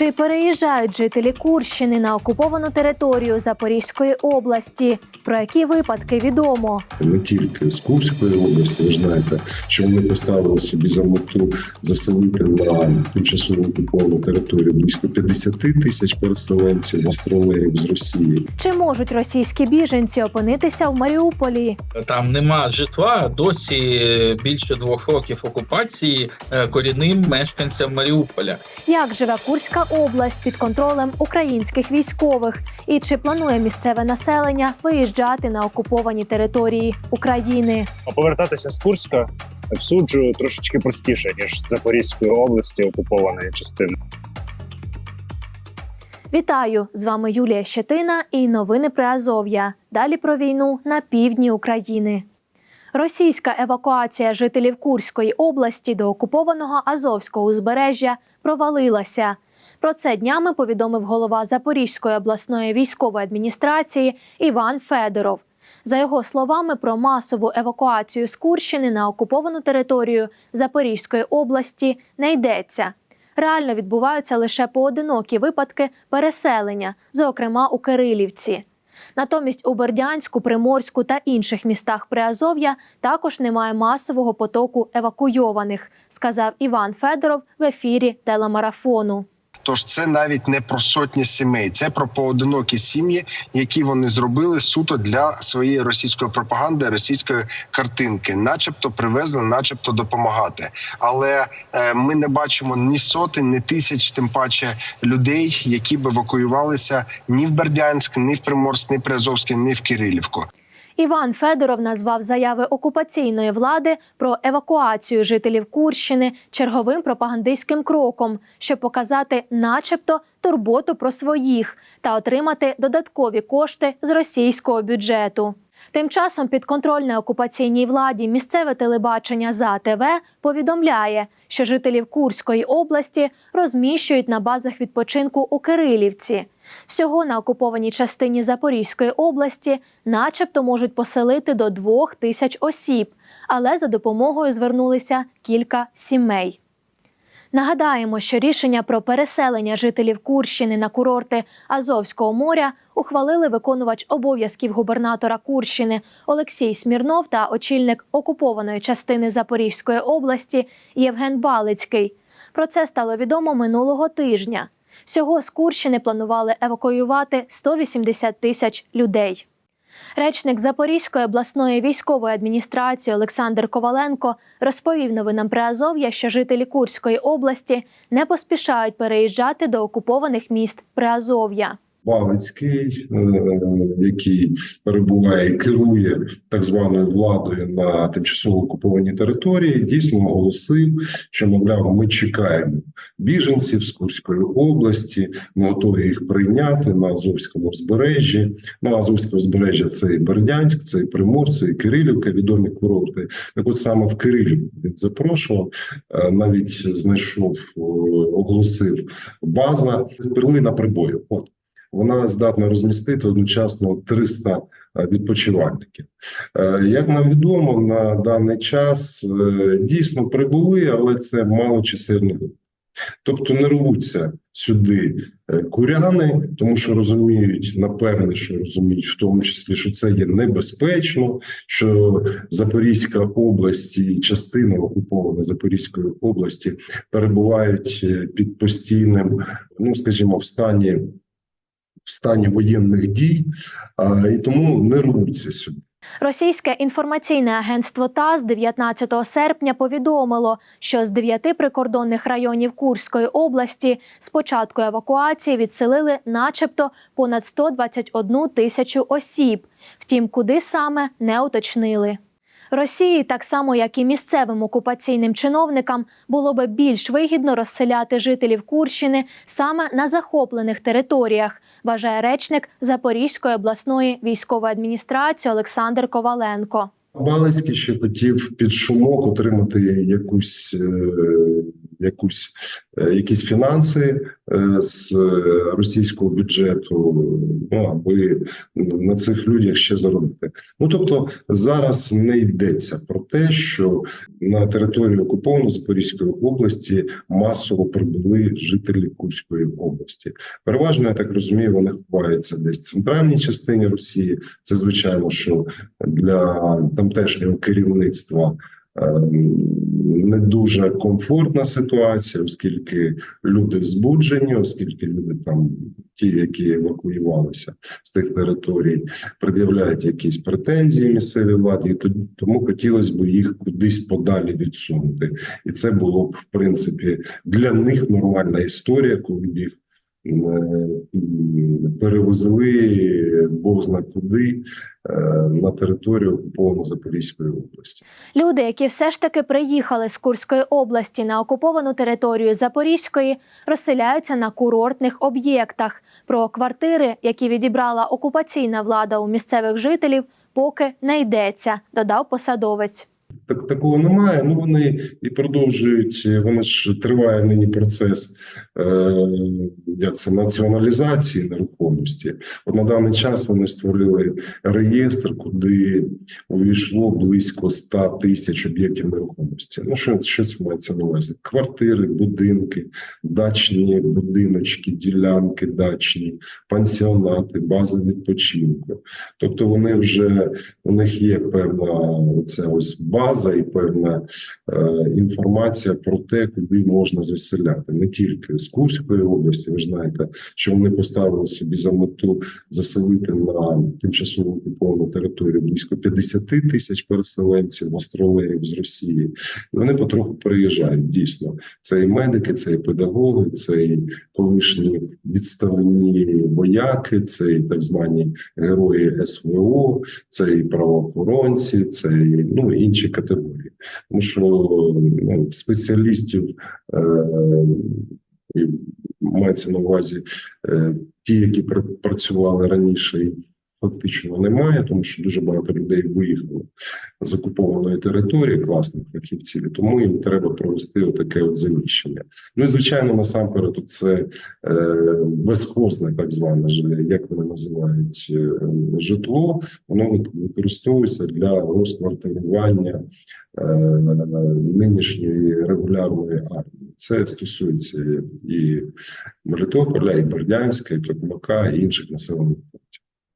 Чи переїжджають жителі Курщини на окуповану територію Запорізької області? Про які випадки відомо? не тільки з Курської області. Ви ж знаєте, що вони поставили собі за мету заселити на тимчасово окуповану територію близько 50 тисяч переселенців гастролерів з Росії. Чи можуть російські біженці опинитися в Маріуполі? Там нема житла досі більше двох років окупації е, корінним мешканцям Маріуполя. Як живе Курська область під контролем українських військових? І чи планує місцеве населення виїжджати на окуповані території України? А повертатися з Курська в суджу трошечки простіше ніж з Запорізької області окупованої частини. Вітаю! З вами Юлія Щетина і новини про Азов'я. Далі про війну на півдні України. Російська евакуація жителів Курської області до окупованого Азовського узбережжя провалилася. Про це днями повідомив голова Запорізької обласної військової адміністрації Іван Федоров. За його словами, про масову евакуацію з Курщини на окуповану територію Запорізької області не йдеться. Реально відбуваються лише поодинокі випадки переселення, зокрема у Кирилівці. Натомість у Бердянську, Приморську та інших містах Приазов'я також немає масового потоку евакуйованих, сказав Іван Федоров в ефірі телемарафону. Тож це навіть не про сотні сімей, це про поодинокі сім'ї, які вони зробили суто для своєї російської пропаганди, російської картинки, начебто привезли, начебто допомагати. Але е, ми не бачимо ні сотень, ні тисяч, тим паче людей, які б евакуювалися ні в Бердянськ, ні в Приморськ, ні в Приазовське, ні в Кирилівку. Іван Федоров назвав заяви окупаційної влади про евакуацію жителів Курщини черговим пропагандистським кроком, щоб показати, начебто, турботу про своїх та отримати додаткові кошти з російського бюджету. Тим часом підконтрольне окупаційній владі місцеве телебачення за ТВ повідомляє, що жителів Курської області розміщують на базах відпочинку у Кирилівці. Всього на окупованій частині Запорізької області, начебто, можуть поселити до двох тисяч осіб, але за допомогою звернулися кілька сімей. Нагадаємо, що рішення про переселення жителів Курщини на курорти Азовського моря ухвалили виконувач обов'язків губернатора Курщини Олексій Смірнов та очільник окупованої частини Запорізької області Євген Балицький. Про це стало відомо минулого тижня. Всього з Курщини планували евакуювати 180 тисяч людей. Речник Запорізької обласної військової адміністрації Олександр Коваленко розповів новинам Приазов'я, що жителі Курської області не поспішають переїжджати до окупованих міст Приазов'я. Балицький, е, який перебуває керує так званою владою на тимчасово окупованій території, дійсно оголосив, що мовляв, ми чекаємо біженців з Курської області. Ми готові їх прийняти на Азовському узбережжі. Ну Азовське узбережжя це і Бердянськ, це і Примор, це і Кирилівка, відомі курорти. Так от саме в Кирилівку він запрошував, е, навіть знайшов, е, оголосив база перлина прибою. От вона здатна розмістити одночасно 300 відпочивальників. Е, Як нам відомо, на даний час е, дійсно прибули, але це малочисельні групи. Тобто не рвуться сюди е, куряни, тому що розуміють, напевне, що розуміють, в тому числі, що це є небезпечно, що Запорізька область і частина окупованої Запорізької області перебувають е, під постійним, ну скажімо, в стані стані воєнних дій, і тому не рвуться сюди. Російське інформаційне агентство ТАСС 19 серпня повідомило, що з дев'яти прикордонних районів Курської області з початку евакуації відселили, начебто, понад 121 тисячу осіб. Втім, куди саме не уточнили. Росії, так само як і місцевим окупаційним чиновникам, було би більш вигідно розселяти жителів Курщини саме на захоплених територіях, вважає речник Запорізької обласної військової адміністрації Олександр Коваленко. Балицький ще хотів під шумок отримати якусь е, якусь е, якісь фінанси е, з російського бюджету, ну аби на цих людях ще заробити. Ну тобто зараз не йдеться про те, що на території окупованої Запорізької області масово прибули жителі Курської області. Переважно я так розумію, вони ховаються десь в центральній частині Росії. Це звичайно, що для тамтешнього керівництва. Не дуже комфортна ситуація, оскільки люди збуджені, оскільки люди там, ті, які евакуювалися з тих територій, пред'являють якісь претензії місцевій владі, і тому хотілося б їх кудись подалі відсунути. І це було б в принципі для них нормальна історія, коли б їх перевезли Бог зна куди е, на територію окупованої Запорізької області. Люди, які все ж таки приїхали з Курської області на окуповану територію Запорізької, розселяються на курортних об'єктах. Про квартири, які відібрала окупаційна влада у місцевих жителів, поки не йдеться, додав посадовець. Так такого немає. Ну вони і продовжують. Вони ж триває нині процес е, як це націоналізації нерухомості. От на даний час вони створили реєстр, куди увійшло близько 100 тисяч об'єктів нерухомості. Ну що, що це мається на увазі? Квартири, будинки, дачні будиночки, ділянки дачні, пансіонати, бази відпочинку. Тобто вони вже у них є певна ця ось база і певна е, інформація про те, куди можна заселяти не тільки з Курської області. Ви знаєте, що вони поставили собі за мету заселити на тимчасово окуповану територію близько 50 тисяч переселенців, астролеїв з Росії. І вони потроху переїжджають. Дійсно, це і медики, це і педагоги, це і колишні відставні вояки, це і так звані герої СВО, це і правоохоронці, це і ну інші категорії. Тому що ну, спеціалістів е, мається на увазі е, ті, які працювали раніше, фактично немає, тому що дуже багато людей виїхало з окупованої території, класних фахівців, тому їм треба провести отаке от заміщення. Ну і звичайно, насамперед, це е, безхозне, так зване як вони називають е, житло, воно використовується для розквартирування е, нинішньої регулярної армії. Це стосується і Мелітополя, і Бердянська, і Токмака, і інших населених пунктів.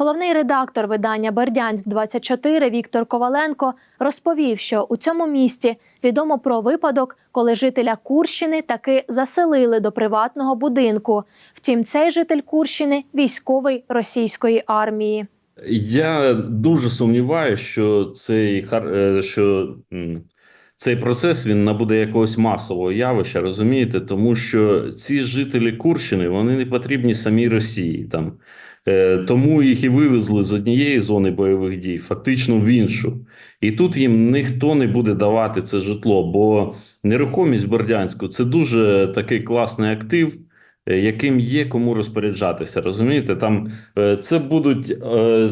Головний редактор видання Бердянськ 24 Віктор Коваленко розповів, що у цьому місті відомо про випадок, коли жителя Курщини таки заселили до приватного будинку. Втім, цей житель Курщини військовий російської армії. Я дуже сумніваюся, що цей е, що цей процес він набуде якогось масового явища, розумієте? Тому що ці жителі Курщини вони не потрібні самій Росії там. Е, Тому їх і вивезли з однієї зони бойових дій, фактично в іншу. І тут їм ніхто не буде давати це житло, бо нерухомість Бердянську це дуже такий класний актив, яким є кому розпоряджатися. Розумієте, там е, це будуть е,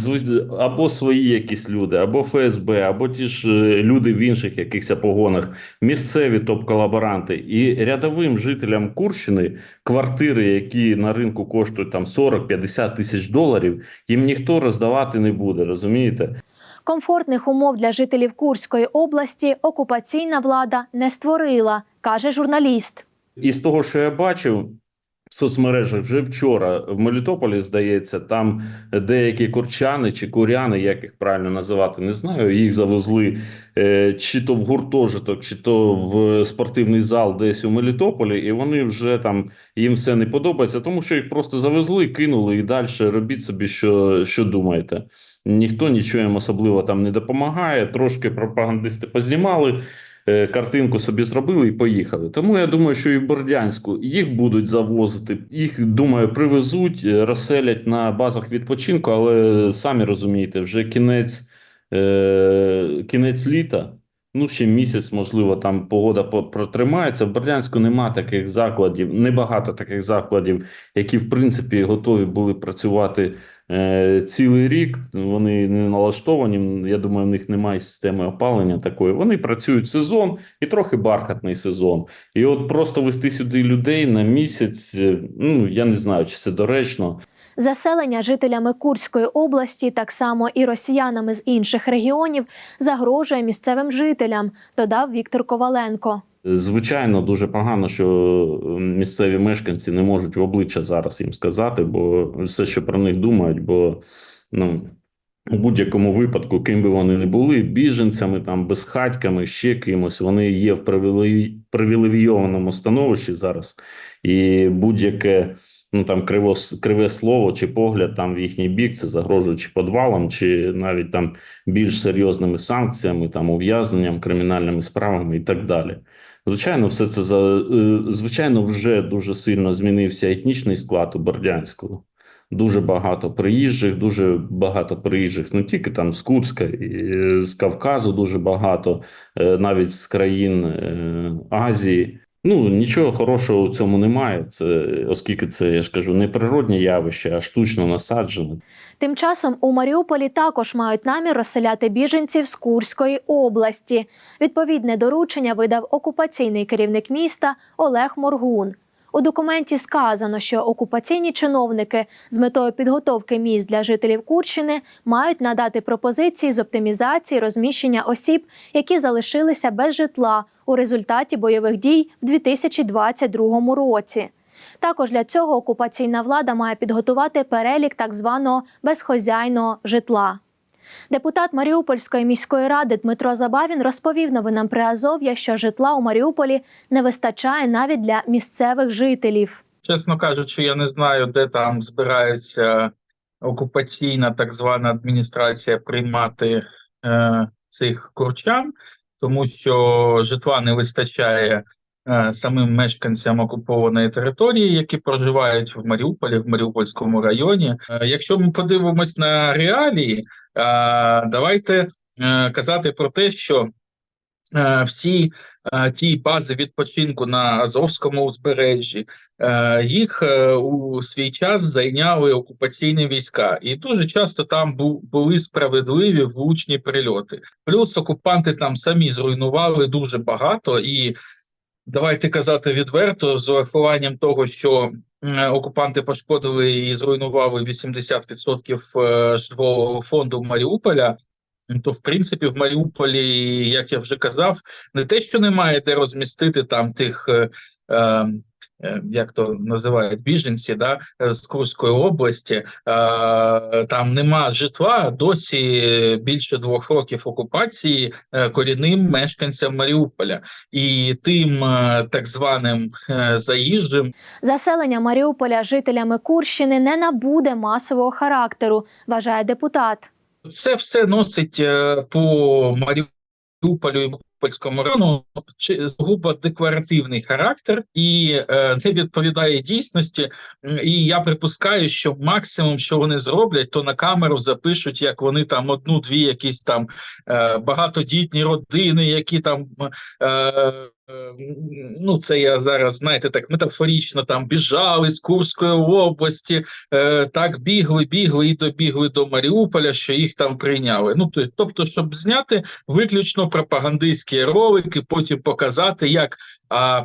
або свої якісь люди, або ФСБ, або ті ж е, люди в інших якихось погонах, місцеві топ-колаборанти. І рядовим жителям Курщини квартири, які на ринку коштують там 40-50 тисяч доларів, їм ніхто роздавати не буде. Розумієте? Комфортних умов для жителів Курської області окупаційна влада не створила, каже журналіст. І з того, що я бачив соцмережах вже вчора в Мелітополі, здається, там деякі курчани чи куряни, як їх правильно називати, не знаю. Їх завезли е, чи то в гуртожиток, чи то в спортивний зал десь у Мелітополі, і вони вже там їм все не подобається, тому що їх просто завезли, кинули і далі робіть собі, що, що думаєте. Ніхто нічого їм особливо там не допомагає. Трошки пропагандисти познімали, картинку собі зробили і поїхали. Тому я думаю, що і в Бордянську їх будуть завозити. Їх думаю, привезуть, е, розселять на базах відпочинку, але самі розумієте, вже кінець, е, кінець літа. Ну, ще місяць, можливо, там погода по- протримається. В Бердянську нема таких закладів, небагато таких закладів, які в принципі готові були працювати е, цілий рік. Вони не налаштовані. Я думаю, в них немає системи опалення такої. Вони працюють сезон і трохи бархатний сезон. І от просто вести сюди людей на місяць. е, Ну я не знаю, чи це доречно. Заселення жителями Курської області, так само і росіянами з інших регіонів, загрожує місцевим жителям, додав Віктор Коваленко. Звичайно, дуже погано, що місцеві мешканці не можуть в обличчя зараз їм сказати, бо все, що про них думають, бо ну. У будь-якому випадку, ким би вони не були, біженцями, там, безхатьками, ще кимось, вони є в привілейованому становищі зараз, і будь-яке ну там криво, криве слово чи погляд там в їхній бік, це загрожує чи подвалом, чи навіть там більш серйозними санкціями, там ув'язненням, кримінальними справами і так далі. Звичайно, все це за е, звичайно вже дуже сильно змінився етнічний склад у Бердянську. Дуже багато приїжджих, дуже багато приїжджих не тільки там з Курська, і е, з Кавказу дуже багато, е, навіть з країн Азії. Ну нічого хорошого у цьому немає. Це оскільки це я ж кажу не природне явище, а штучно насаджене. Тим часом у Маріуполі також мають намір розселяти біженців з Курської області. Відповідне доручення видав окупаційний керівник міста Олег Моргун. У документі сказано, що окупаційні чиновники з метою підготовки місць для жителів Курщини мають надати пропозиції з оптимізації розміщення осіб, які залишилися без житла у результаті бойових дій в 2022 році. Також для цього окупаційна влада має підготувати перелік так званого безхозяйного житла. Депутат Маріупольської міської ради Дмитро Забавін розповів новинам Приазов'я, що житла у Маріуполі не вистачає навіть для місцевих жителів. Чесно кажучи, я не знаю, де там збираються окупаційна так звана адміністрація приймати е, цих курчан, тому що житла не вистачає е, самим мешканцям окупованої території, які проживають в Маріуполі, в Маріупольському районі. Е, якщо ми подивимось на реалії, давайте е, казати про те, що е, всі е, ті бази відпочинку на Азовському узбережжі, е, їх е, у свій час зайняли окупаційні війська, і дуже часто там були справедливі влучні прильоти. Плюс окупанти там самі зруйнували дуже багато, і давайте казати відверто, з урахуванням того, що е, окупанти пошкодили і зруйнували 80% е, житлового фонду Маріуполя. То, в принципі, в Маріуполі, як я вже казав, не те, що немає де розмістити там тих, е, е, е, як то називають, біженці да, з Курської області, е, там нема житла досі більше двох років окупації корінним мешканцям Маріуполя. І тим так званим заїжджим Заселення Маріуполя жителями Курщини не набуде масового характеру, вважає депутат. Це все носить е, по Маріуполю і Маріупольському району чи губо декларативний характер і е, не відповідає дійсності. І я припускаю, що максимум, що вони зроблять, то на камеру запишуть, як вони там одну-дві якісь там е, багатодітні родини, які там. Е, Ну, це я зараз, знаєте, так метафорично там біжали з Курської області, е, так бігли, бігли і добігли до Маріуполя, що їх там прийняли. Ну то- тобто, щоб зняти виключно пропагандистські ролики, потім показати, як а,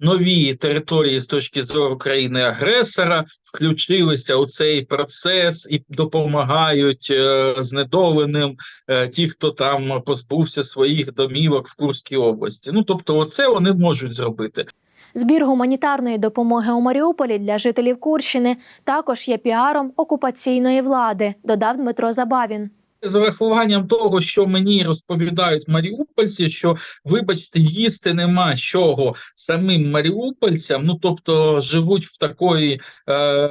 нові території з точки зору країни агресора включилися у цей процес і допомагають е, знедоленим е, ті, хто там позбувся своїх домівок в Курській області. Ну тобто, оце вони можуть зробити. Збір гуманітарної допомоги у Маріуполі для жителів Курщини також є піаром окупаційної влади, додав Дмитро Забавін. З врахуванням того, що мені розповідають маріупольці, що вибачте, їсти нема чого самим маріупольцям. Ну тобто живуть в такої е,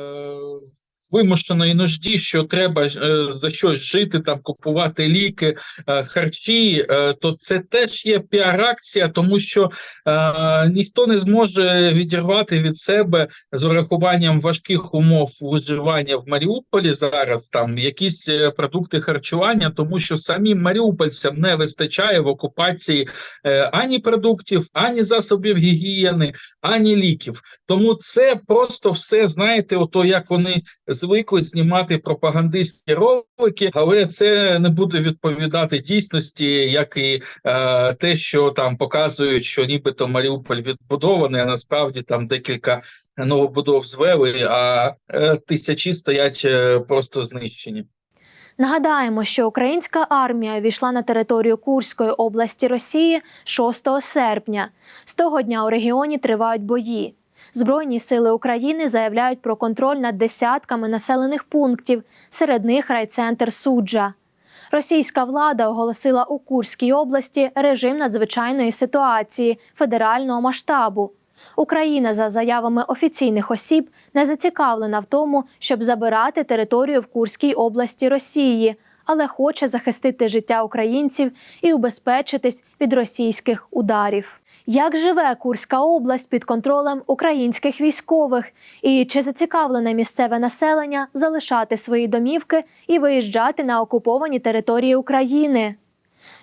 вимушеної нужді, що треба е, за щось жити, там купувати ліки, е, харчі, е, то це теж є піар-акція, тому що ніхто не зможе відірвати від себе з урахуванням важких умов виживання в Маріуполі зараз там якісь продукти харчування, тому що самим маріупольцям не вистачає в окупації ані продуктів, ані засобів гігієни, ані ліків. Тому це просто все знаєте, ото як вони звикли знімати пропагандистські ролики, але це не буде відповідати дійсності, як і е, те, що там показують, що нібито Маріуполь відбудований, а насправді там декілька новобудов звели, а е, тисячі стоять е, просто знищені. Нагадаємо, що українська армія війшла на територію Курської області Росії 6 серпня. З того дня у регіоні тривають бої. Збройні сили України заявляють про контроль над десятками населених пунктів, серед них райцентр суджа. Російська влада оголосила у Курській області режим надзвичайної ситуації федерального масштабу. Україна, за заявами офіційних осіб, не зацікавлена в тому, щоб забирати територію в Курській області Росії, але хоче захистити життя українців і убезпечитись від російських ударів. Як живе Курська область під контролем українських військових, і чи зацікавлене місцеве населення залишати свої домівки і виїжджати на окуповані території України?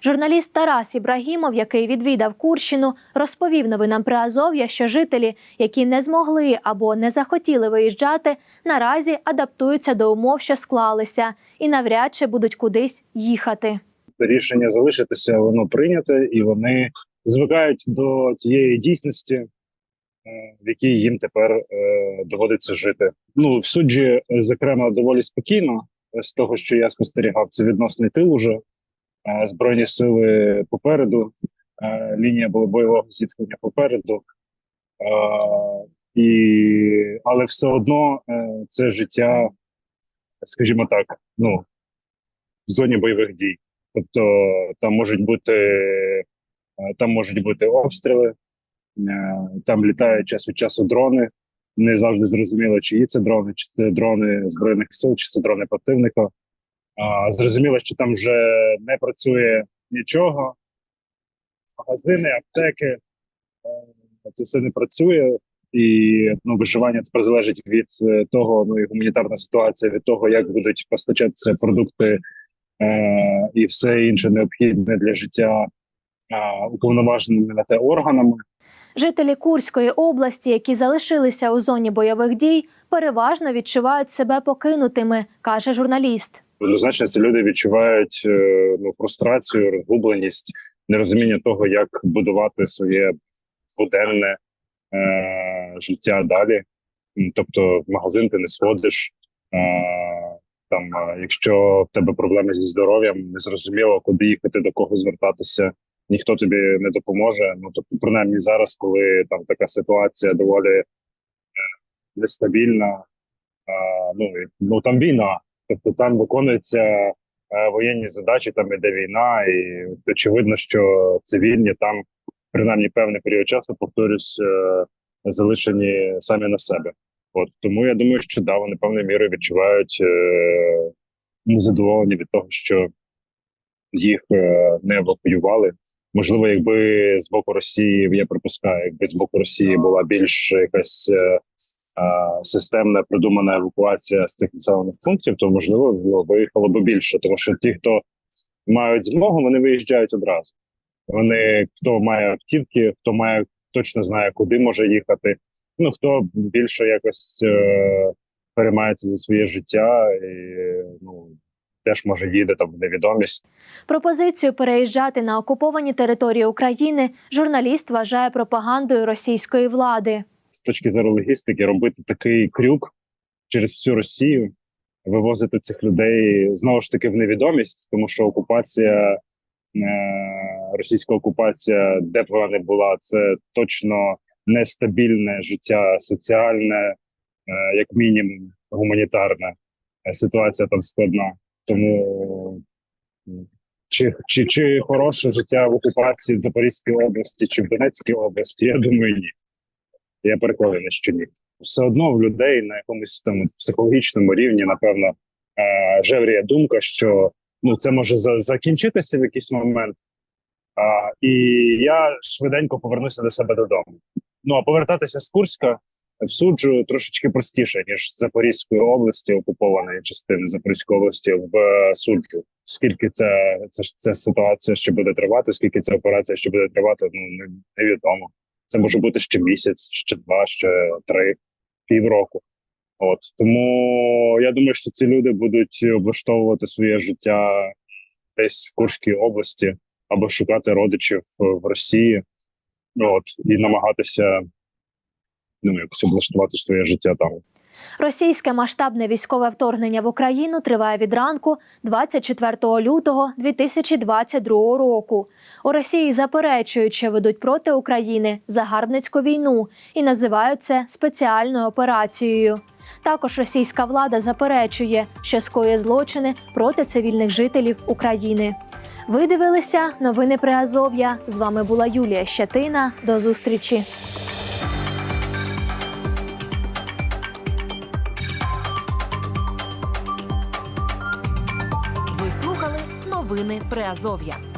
Журналіст Тарас Ібрагімов, який відвідав Курщину, розповів новинам Приазов'я, що жителі, які не змогли або не захотіли виїжджати, наразі адаптуються до умов, що склалися, і навряд чи будуть кудись їхати. Рішення залишитися воно прийняте, і вони звикають до тієї дійсності, е, в якій їм тепер е, доводиться жити. Ну в суджі, е, зокрема, доволі спокійно з того, що я спостерігав, це відносний тил уже збройні сили попереду, лінія бо- бойового зіткнення попереду. І, але все одно це життя, скажімо так, ну в зоні бойових дій. Тобто там можуть бути там можуть бути обстріли, е, там літають час від часу дрони. Не завжди зрозуміло, чиї це дрони, чи це дрони збройних сил, чи це дрони противника. Зрозуміло, що там вже не працює нічого. Магазини, аптеки, е, це все не працює. І ну, виживання тепер залежить від е, того, ну і гуманітарна ситуація від того, як будуть постачатися продукти е, і все інше необхідне для життя е, уповноваженими на те органами. Жителі Курської області, які залишилися у зоні бойових дій, переважно відчувають себе покинутими, каже журналіст. Однозначно, ці люди відчувають е, ну, фрустрацію, розгубленість, нерозуміння того, як будувати своє буденне е, життя далі. Тобто, в магазин ти не сходиш. Е, там, е, якщо в тебе проблеми зі здоров'ям, незрозуміло, куди їхати, до кого звертатися, ніхто тобі не допоможе. Ну тобто, принаймні зараз, коли там така ситуація доволі е, нестабільна, ну, і- ну там війна. Тобто там виконуються е, воєнні задачі, там іде війна, і очевидно, що цивільні там принаймні певний період часу, повторюсь, е, залишені самі на себе. От тому я думаю, що да, вони певною мірою відчувають е, незадоволення від того, що їх е, не евакуювали. Можливо, якби з боку Росії, я припускаю, якби з боку Росії була більш якась е, а, системна продумана евакуація з цих населених пунктів, то можливо виїхало б більше, тому що ті, хто мають змогу, вони виїжджають одразу. Вони хто має автівки, хто має точно знає, куди може їхати. Ну хто більше якось е, переймається за своє життя і ну теж може їде там в невідомість. Пропозицію переїжджати на окуповані території України журналіст вважає пропагандою російської влади. з точки зору логістики робити такий крюк через всю Росію, вивозити цих людей знову ж таки в невідомість, тому що окупація, е, російська окупація, де б вона не була, це точно нестабільне життя, соціальне, е, як мінімум, гуманітарне. Ситуація там складна. Тому чи, чи, чи хороше життя в окупації в Запорізькій області, чи в Донецькій області, я думаю, ні. Я переконаний, що ні. Все одно в людей на якомусь там психологічному рівні, напевно, е, жевріє думка, що ну це може за- закінчитися в якийсь момент. А, і я швиденько повернуся до себе додому. Ну а повертатися з Курська в суджу трошечки простіше, ніж Запорізької області, окупованої частини Запорізької області в е, суджу. Скільки це, це, ця ситуація ще буде тривати, скільки ця операція ще буде тривати, ну не, невідомо. Це може бути ще місяць, ще два, ще три, півроку. От тому я думаю, що ці люди будуть облаштовувати своє життя десь в Курській області або шукати родичів в Росії, от і намагатися ну, якось облаштувати своє життя там. Російське масштабне військове вторгнення в Україну триває від ранку 24 лютого 2022 року. У Росії заперечують, що ведуть проти України загарбницьку війну і називають це спеціальною операцією. Також російська влада заперечує, що скоює злочини проти цивільних жителів України. Ви дивилися новини при Азов'я. З вами була Юлія Щетина. До зустрічі. Новини Приазов'я.